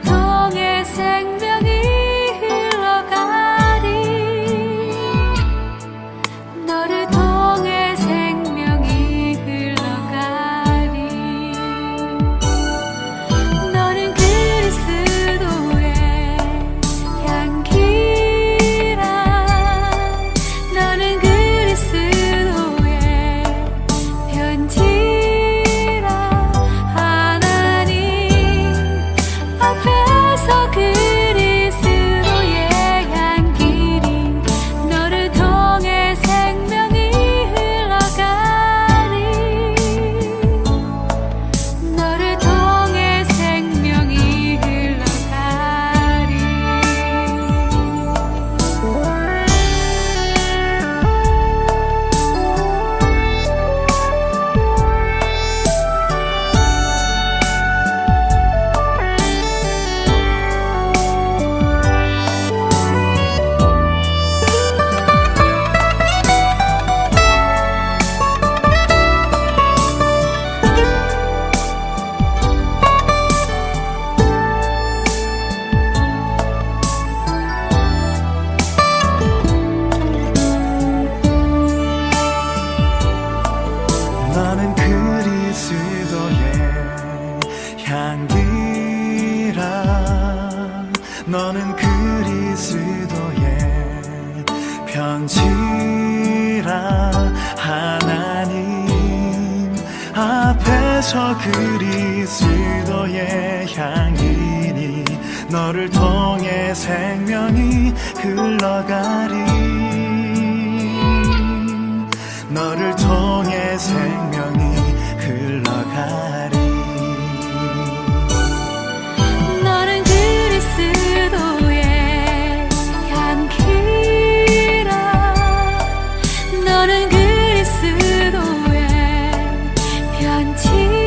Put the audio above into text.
통해 생명 그리스도의 향기라. 너는 그리스도의 편지라. 하나님 앞에서 그리스도의 향기니 너를 통해 생명이 흘러가리. 情。